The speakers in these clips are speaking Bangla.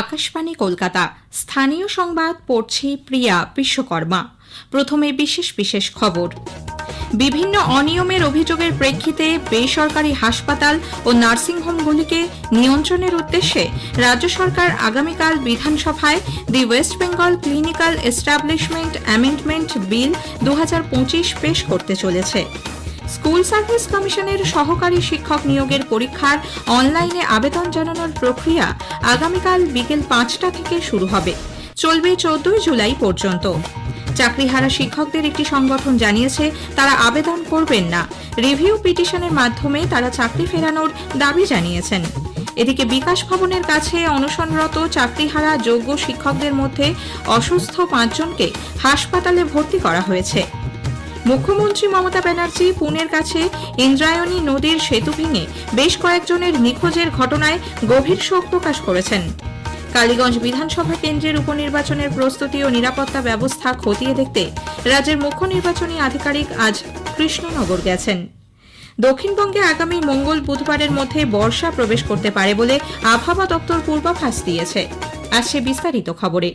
আকাশবাণী কলকাতা। স্থানীয় সংবাদ, পড়ছি প্রিয়া বিশ্বকর্মা। প্রথমে বিশেষ বিশেষ খবর। বিভিন্ন অনিয়মের অভিযোগের প্রেক্ষিতে বেসরকারি হাসপাতাল ও নার্সিংহোমগুলিকে নিয়ন্ত্রণের উদ্দেশ্যে রাজ্য সরকার আগামীকাল বিধানসভায় the West Bengal clinical establishment amendment bill দু হাজার পঁচিশ পেশ করতে চলেছে। স্কুল সার্ভিস কমিশনের সহকারী শিক্ষক নিয়োগের পরীক্ষার অনলাইনে আবেদন জানানোর প্রক্রিয়া আগামীকাল বিকেল পাঁচটা থেকে শুরু হবে। চলবে চোদ্দই জুলাই পর্যন্ত। চাকরিহারা শিক্ষকদের একটি সংগঠন জানিয়েছে, তারা আবেদন করবেন না। রিভিউ পিটিশনের মাধ্যমে তারা চাকরি ফেরানোর দাবি জানিয়েছেন। এদিকে বিকাশ ভবনের কাছে অনশনরত চাকরিহারা যোগ্য শিক্ষকদের মধ্যে অসুস্থ পাঁচজনকে হাসপাতালে ভর্তি করা হয়েছে। মুখ্যমন্ত্রী মমতা ব্যানার্জি পুনের কাছে ইন্দ্রায়ণী নদীর সেতু ভেঙে বেশ কয়েকজনের নিখোঁজের ঘটনায় গভীর শোক প্রকাশ করেছেন। কালীগঞ্জ বিধানসভা কেন্দ্রের উপনির্বাচনের প্রস্তুতি ও নিরাপত্তা ব্যবস্থা খতিয়ে দেখতে রাজ্যের মুখ্য নির্বাচনী আধিকারিক আজ কৃষ্ণনগর গেছেন। দক্ষিণবঙ্গে আগামী মঙ্গল বুধবারের মধ্যে বর্ষা প্রবেশ করতে পারে বলে আবহাওয়া দপ্তর পূর্বাভাস দিয়েছে। আসছে বিস্তারিত খবরে।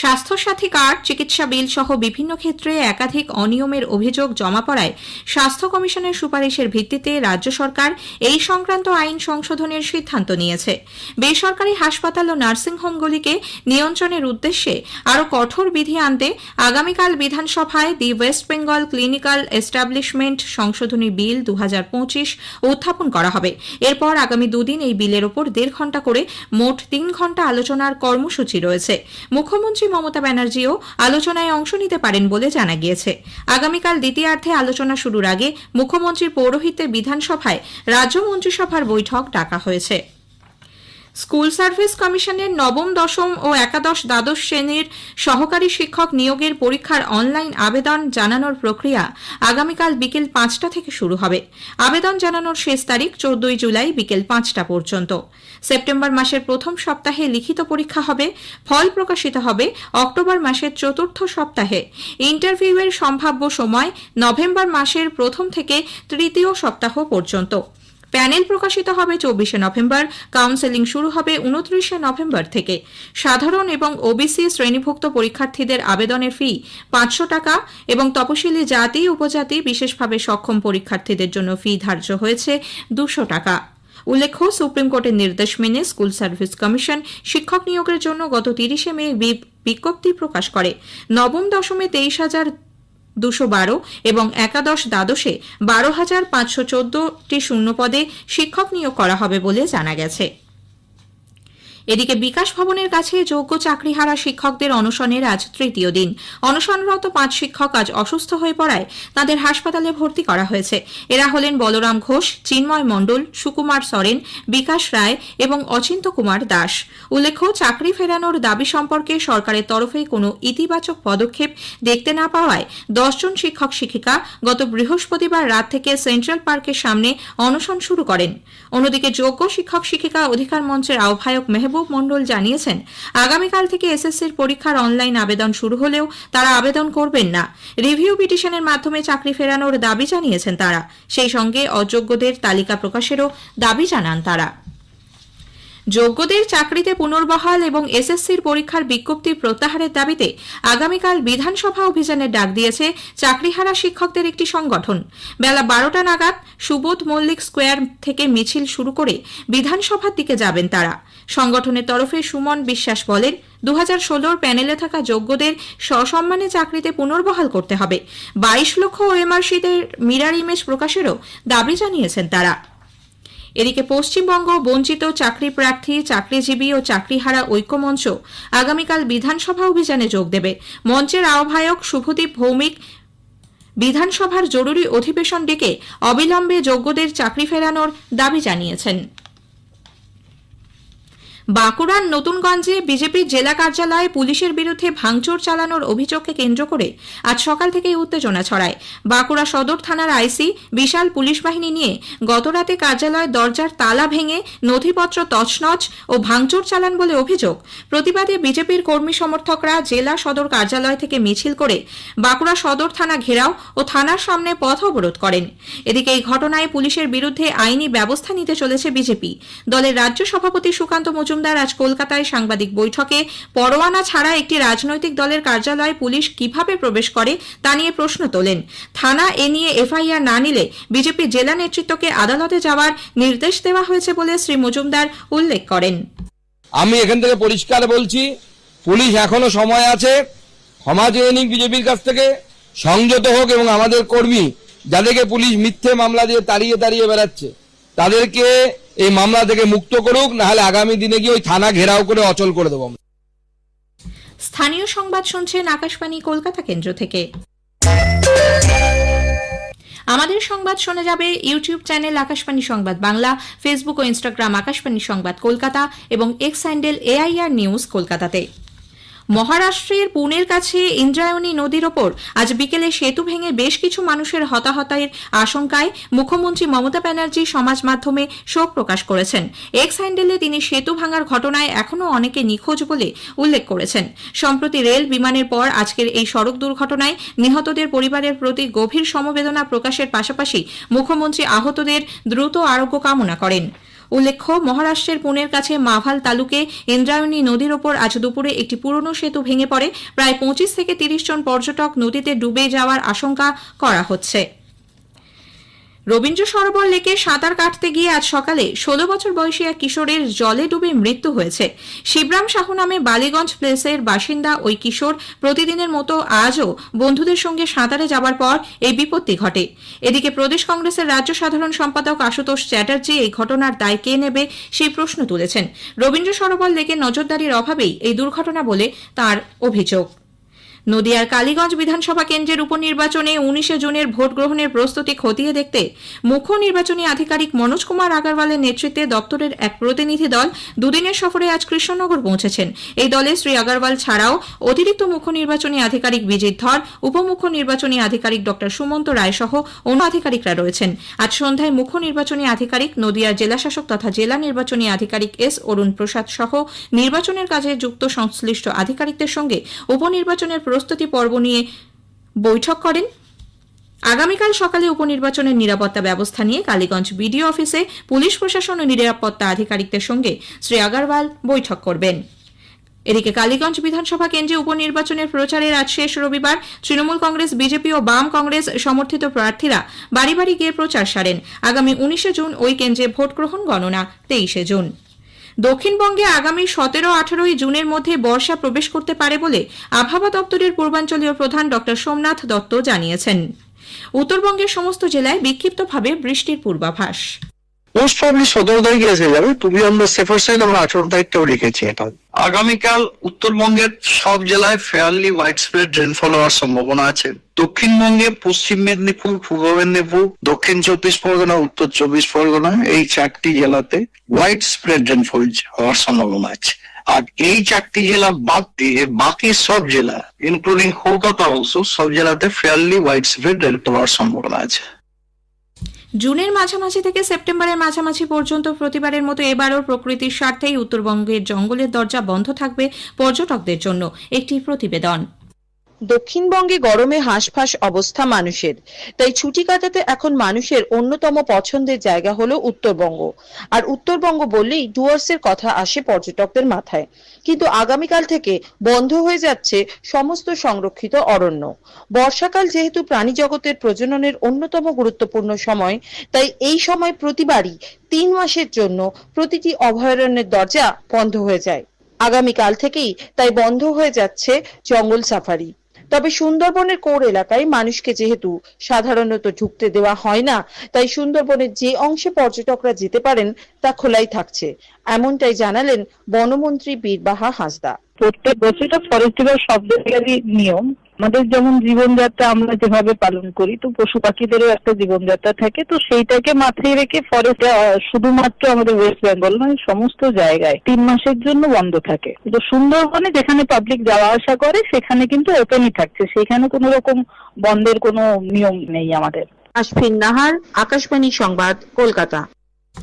স্বাস্থ্যসাথী কার্ড, চিকিৎসা বিল সহ বিভিন্ন ক্ষেত্রে একাধিক অনিয়মের অভিযোগ জমা পড়ায় স্বাস্থ্য কমিশনের সুপারিশের ভিত্তিতে রাজ্য সরকার এই সংক্রান্ত আইন সংশোধনের সিদ্ধান্ত নিয়েছে। বেসরকারি হাসপাতাল ও নার্সিংহোমগুলিকে নিয়ন্ত্রণের উদ্দেশ্যে আরও কঠোর বিধি আনতে আগামীকাল বিধানসভায় the West Bengal clinical establishment সংশোধনী বিল দু হাজার পঁচিশ উত্থাপন করা হবে। এরপর আগামী দুদিন এই বিলের ওপর দেড় ঘণ্টা করে মোট তিন ঘণ্টা আলোচনার কর্মসূচি রয়েছে। মুখ্যমন্ত্রী মমতা ব্যানার্জিও আলোচনায় অংশ নিতে পারেন বলে জানা গিয়েছে। আগামীকাল দ্বিতীয়ার্ধে আলোচনা শুরুর আগে মুখ্যমন্ত্রীর পৌরোহিত্যে বিধানসভায় রাজ্য মন্ত্রিসভার বৈঠক ডাকা হয়েছে। স্কুল সার্ভিস কমিশনের নবম, দশম ও একাদশ দ্বাদশ শ্রেণির সহকারী শিক্ষক নিয়োগের পরীক্ষার অনলাইন আবেদন জানানোর প্রক্রিয়া আগামীকাল বিকেল পাঁচটা থেকে শুরু হবে। আবেদন জানানোর শেষ তারিখ চোদ্দই জুলাই বিকেল পাঁচটা পর্যন্ত। সেপ্টেম্বর মাসের প্রথম সপ্তাহে লিখিত পরীক্ষা হবে, ফল প্রকাশিত হবে অক্টোবর মাসের চতুর্থ সপ্তাহে। ইন্টারভিউয়ের সম্ভাব্য সময় নভেম্বর মাসের প্রথম থেকে তৃতীয় সপ্তাহ পর্যন্ত। প্যানেল প্রকাশিত হবে চব্বিশে নভেম্বর, কাউন্সেলিং শুরু হবে উনত্রিশে নভেম্বর থেকে। সাধারণ এবং ওবিসি শ্রেণীভুক্ত পরীক্ষার্থীদের আবেদনের ফি পাঁচশো টাকা এবং তপশিলি জাতি, উপজাতি বিশেষভাবে সক্ষম পরীক্ষার্থীদের জন্য ফি ধার্য হয়েছে দুশো টাকা। উল্লেখ্য, সুপ্রিম কোর্টের নির্দেশ মেনে স্কুল সার্ভিস কমিশন শিক্ষক নিয়োগের জন্য গত তিরিশে মে বিজ্ঞপ্তি প্রকাশ করে। নবম দশমে তেইশ হাজার দুশো বারো এবং একাদশ দ্বাদশে বারো হাজার পাঁচশো চোদ্দটি শূন্য পদে শিক্ষক নিয়োগ করা হবে বলে জানা গেছে। এদিকে বিকাশ ভবনের কাছে যোগ্য চাকরিহারা শিক্ষকদের অনশনের আজ তৃতীয় দিন। অনশনরত পাঁচ শিক্ষক আজ অসুস্থ হয়ে পড়ায় তাদের হাসপাতালে ভর্তি করা হয়েছে। এরা হলেন বলরাম ঘোষ, চিন্ময় মণ্ডল, সুকুমার সরেন, বিকাশ রায় এবং অচিন্ত কুমার দাস। উল্লেখ্য, চাকরি ফেরানোর দাবি সম্পর্কে সরকারের তরফে কোনো ইতিবাচক পদক্ষেপ দেখতে না পাওয়ায় দশজন শিক্ষক শিক্ষিকা গত বৃহস্পতিবার রাত থেকে সেন্ট্রাল পার্কের সামনে অনশন শুরু করেন। অন্যদিকে যোগ্য শিক্ষক শিক্ষিকা অধিকার মঞ্চের আহ্বায়ক মেহবুব মণ্ডল জানিয়েছেন, আগামীকাল থেকে এসএসসির পরীক্ষার অনলাইন আবেদন শুরু হলেও তারা আবেদন করবেন না। রিভিউ পিটিশনের মাধ্যমে চাকরি ফেরানোর দাবি জানিয়েছেন তারা। সেই সঙ্গে অযোগ্যদের তালিকা প্রকাশেরও দাবি জানান তারা। যোগ্যদের চাকরিতে পুনর্বহাল এবং এসএসসির পরীক্ষার বিজ্ঞপ্তি প্রত্যাহারের দাবিতে আগামীকাল বিধানসভা অভিযানের ডাক দিয়েছে চাকরিহারা শিক্ষকদের একটি সংগঠন। বেলা বারোটা নাগাদ সুবোধ মল্লিক স্কোয়ার থেকে মিছিল শুরু করে বিধানসভার দিকে যাবেন তারা। সংগঠনের তরফে সুমন বিশ্বাস বলেন দু হাজার ষোলোর প্যানেলে থাকা যোগ্যদের সসম্মানে চাকরিতে পুনর্বহাল করতে হবে। বাইশ লক্ষ ওএমআরসিদের মিরার ইমেজ প্রকাশেরও দাবি জানিয়েছেন তারা। এদিকে পশ্চিমবঙ্গ বঞ্চিত চাকরি প্রার্থী, চাকরিজীবী ও চাকরিহারা ঐক্যমঞ্চ আগামীকাল বিধানসভা অভিযানে যোগ দেবে। মঞ্চের আহ্বায়ক শুভদীপ ভৌমিক বিধানসভার জরুরি অধিবেশন ডেকে অবিলম্বে যোগ্যদের চাকরি ফেরানোর দাবি জানিয়েছেন। বাঁকুড়ার নতুনগঞ্জে বিজেপির জেলা কার্যালয়ে পুলিশের বিরুদ্ধে ভাঙচুর চালানোর অভিযোগকে কেন্দ্র করে আজ সকাল থেকেই উত্তেজনা ছড়ায়। বাঁকুড়া সদর থানার আইসি বিশাল পুলিশ বাহিনী নিয়ে গতরাতে কার্যালয়ের দরজার তালা ভেঙে নথিপত্র তছনছ ও ভাঙচুর চালান বলে অভিযোগ। প্রতিবাদে বিজেপির কর্মী সমর্থকরা জেলা সদর কার্যালয় থেকে মিছিল করে বাঁকুড়া সদর থানা ঘেরাও ও থানার সামনে পথ অবরোধ করেন। এদিকে এই ঘটনায় পুলিশের বিরুদ্ধে আইনি ব্যবস্থা নিতে চলেছে বিজেপি। দলের রাজ্য সভাপতি সুকান্ত মজুমদার মজুমদার আজ কলকাতায় সাংবাদিক বৈঠকে, পরোয়ানা ছাড়া একটি রাজনৈতিক দলের কার্যালয়ে পুলিশ কীভাবে প্রবেশ করে তা নিয়ে প্রশ্ন তোলেন। থানা এ নিয়ে এফআইআর না নিলে বিজেপি জেলা নেতৃত্বকে আদালতে যাওয়ার নির্দেশ দেওয়া হয়েছে বলে শ্রী মজুমদার উল্লেখ করেন। আমি এখান থেকে পরিষ্কার বলছি, পুলিশ এখনও সময় আছে। ক্ষমা চেয়ে নিক বিজেপির কাছ থেকে। সংযত হোক এবং আমাদের কর্মী, যাদেরকে পুলিশ মিথ্যে মামলা দিয়ে তাড়িয়ে তাড়িয়ে বেড়াচ্ছে। তাদেরকে এই মামলা থেকে মুক্ত করুক, নাহলে আগামী দিনে গিয়ে ওই থানা ঘেরাও করে অচল করে দেবো। স্থানীয় সংবাদ শুনছেন আকাশবাণী কলকাতা কেন্দ্র থেকে আমাদের সংবাদ শোনা যাবে ইউটিউব চ্যানেল আকাশবাণী সংবাদ বাংলা, ফেসবুক ও ইনস্টাগ্রাম আকাশবাণী সংবাদ কলকাতা এবং এক্স হ্যান্ডেল এআইআর নিউজ কলকাতাতে মহারাষ্ট্রের পুনের কাছে ইন্দ্রায়ণী নদীর ওপর আজ বিকেলে সেতু ভেঙে বেশ কিছু মানুষের হতাহতের আশঙ্কায় মুখ্যমন্ত্রী মমতা ব্যানার্জি সমাজ মাধ্যমে শোক প্রকাশ করেছেন। এক্স হ্যান্ডেলে তিনি সেতু ভাঙার ঘটনায় এখনও অনেকে নিখোঁজ বলে উল্লেখ করেছেন। সম্প্রতি রেল বিমানের পর আজকের এই সড়ক দুর্ঘটনায় নিহতদের পরিবারের প্রতি গভীর সমবেদনা প্রকাশের পাশাপাশি মুখ্যমন্ত্রী আহতদের দ্রুত আরোগ্য কামনা করেন। উল্লেখ্য, মহারাষ্ট্রের পুনের কাছে মাভাল তালুকে ইন্দ্রায়ণী নদীর ওপর আজ দুপুরে একটি পুরনো সেতু ভেঙে পড়ে। প্রায় পঁচিশ থেকে তিরিশ জন পর্যটক নদীতে ডুবে যাওয়ার আশঙ্কা করা হচ্ছে। রবীন্দ্র সরোবর লেকে সাঁতার কাটতে গিয়ে আজ সকালে ষোলো বছর বয়সী এক কিশোরের জলে ডুবে মৃত্যু হয়েছে। শিবরাম সাহু নামে বালিগঞ্জ প্লেসের বাসিন্দা ওই কিশোর প্রতিদিনের মতো আজও বন্ধুদের সঙ্গে সাঁতারে যাবার পর এই বিপত্তি ঘটে। এদিকে প্রদেশ কংগ্রেসের রাজ্য সাধারণ সম্পাদক আশুতোষ চ্যাটার্জি এই ঘটনার দায় কে নেবে সেই প্রশ্ন তুলেছেন। রবীন্দ্র সরোবর লেকে নজরদারির অভাবেই এই দুর্ঘটনা বলে তার অভিযোগ। নদিয়ার কালীগঞ্জ বিধানসভা কেন্দ্রের উপনির্বাচনে উনিশে জুনের ভোট গ্রহণের প্রস্তুতি খতিয়ে দেখতে মুখ্য নির্বাচনী আধিকারিক মনোজ কুমার আগরওয়ালের নেতৃত্বে দপ্তরের এক প্রতিনিধি দল দুদিনের সফরে আজ কৃষ্ণনগর পৌঁছেছেন। এই দলে শ্রী আগরওয়াল ছাড়াও অতিরিক্ত মুখ্য নির্বাচনী আধিকারিক বিজিত ধর, উপমুখ্য নির্বাচনী আধিকারিক ড সুমন্ত রায় সহ অন্য আধিকারিকরা রয়েছেন। আজ সন্ধ্যায় মুখ্য নির্বাচনী আধিকারিক নদিয়ার জেলাশাসক তথা জেলা নির্বাচনী আধিকারিক এস অরুণ প্রসাদ সহ নির্বাচনের কাজে যুক্ত সংশ্লিষ্ট আধিকারিকদের সঙ্গে উপনির্বাচনের প্রস্তুতি পর্ব নিয়ে বৈঠক করেন। আগামীকাল সকালে উপনির্বাচনের নিরাপত্তা ব্যবস্থা নিয়ে কালীগঞ্জ বিডিও অফিসে পুলিশ প্রশাসন ও নিরাপত্তা আধিকারিকদের সঙ্গে শ্রী আগরওয়াল বৈঠক করবেন। এদিকে কালীগঞ্জ বিধানসভা কেন্দ্রে উপনির্বাচনের প্রচারের আজ শেষ রবিবার তৃণমূল কংগ্রেস, বিজেপি ও বাম কংগ্রেস সমর্থিত প্রার্থীরা বাড়ি বাড়ি গিয়ে প্রচার সারেন। আগামী উনিশে জুন ওই কেন্দ্রে ভোট গ্রহণ গণনা তেইশে জুন। দক্ষিণবঙ্গে আগামী সতেরো, আঠারোই জুনের মধ্যে বর্ষা প্রবেশ করতে পারে বলে আবহাওয়া দপ্তরের পূর্বাঞ্চলীয় প্রধান ডক্টর সোমনাথ দত্ত জানিয়েছেন। উত্তরবঙ্গের সমস্ত জেলায় বিক্ষিপ্তভাবে বৃষ্টির পূর্বাভাস। মোস্ট প্রবলি সতেরো তারিখে এসে যাবে অন দ্য সেফার সাইড আমরা আঠারো তারিখটাও রেখেছি এটা। আগামীকাল উত্তরবঙ্গের সব জেলায় ফেয়ারলি ওয়াইড স্প্রেড রেনফল হওয়ার সম্ভাবনা আছে। দক্ষিণবঙ্গে, পশ্চিম মেদিনীপুর, পূর্ব মেদিনীপুর, দক্ষিণ চব্বিশ পরগনা, উত্তর চব্বিশ পরগনা, এই চারটি জেলাতে ওয়াইড স্প্রেড রেনফল হওয়ার সম্ভাবনা আছে। আর এই চারটি জেলা বাদ দিয়ে বাকি সব জেলা ইনক্লুডিং কলকাতা অলসো সব জেলাতে ফেয়ারলি ওয়াইড স্প্রেড রেনফল হওয়ার সম্ভাবনা আছে। জুনের মাঝামাঝি থেকে সেপ্টেম্বরের মাঝামাঝি পর্যন্ত প্রতিবারের মতো এবারও প্রকৃতির স্বার্থেই উত্তরবঙ্গের জঙ্গলের দরজা বন্ধ থাকবে পর্যটকদের জন্য একটি প্রতিবেদন। দক্ষিণবঙ্গে গরমে হাঁসফাঁস অবস্থা মানুষের। তাই ছুটি কাটাতে এখন মানুষের অন্যতম পছন্দের জায়গা হলো উত্তরবঙ্গ। আর উত্তরবঙ্গ বললেই ডুয়ার্সের কথা আসে পর্যটকদের মাথায়। কিন্তু আগামীকাল থেকে বন্ধ হয়ে যাচ্ছে সমস্ত সংরক্ষিত অরণ্য। বর্ষাকাল যেহেতু প্রাণী জগতের প্রজননের অন্যতম গুরুত্বপূর্ণ সময়, তাই এই সময় প্রতিবারই তিন মাসের জন্য প্রতিটি অভয়ারণ্যের দরজা বন্ধ হয়ে যায়। আগামীকাল থেকেই তাই বন্ধ হয়ে যাচ্ছে জঙ্গল সাফারি। তবে সুন্দরবনের কোর এলাকায় মানুষকে যেহেতু সাধারণত ঢুকতে দেওয়া হয় না, তাই সুন্দরবনের যে অংশে পর্যটকরা যেতে পারেন তা খোলাই থাকছে। এমনটাই জানালেন বনমন্ত্রী বীরবাহা হাঁসদা। প্রত্যেক বছরটা ফরেস্ট ডিপার্ট সব জায়গারই নিয়ম। আমাদের যেমন জীবনযাত্রা আমরা যেভাবে পালন করি, তো পশু পাখিদেরও একটা জীবনযাত্রা থাকে, তো সেইটাকে মাথায় রেখে ফরেস্ট শুধুমাত্র আমাদের ওয়েস্ট বেঙ্গল নয়, সমস্ত জায়গায় তিন মাসের জন্য বন্ধ থাকে। তো সুন্দরবনে যেখানে পাবলিক যাওয়া আসা করে, সেখানে কিন্তু ওপেনই থাকছে। সেখানে কোনো রকম বন্ধের কোনো নিয়ম নেই আমাদের। আশফিন নাহার, আকাশবাণী সংবাদ, কলকাতা।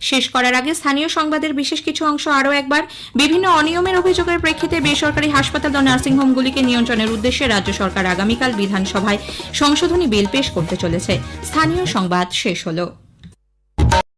শেষ করার আগে স্থানীয় সংবাদের বিশেষ কিছু অংশ আরও একবার। বিভিন্ন অনিয়মের অভিযোগের প্রেক্ষিতে বেসরকারি হাসপাতাল ও নার্সিংহোমগুলিকে নিয়ন্ত্রণের উদ্দেশ্যে রাজ্য সরকার আগামীকাল বিধানসভায় সংশোধনী বিল পেশ করতে চলেছে। স্থানীয় সংবাদ শেষ হলো।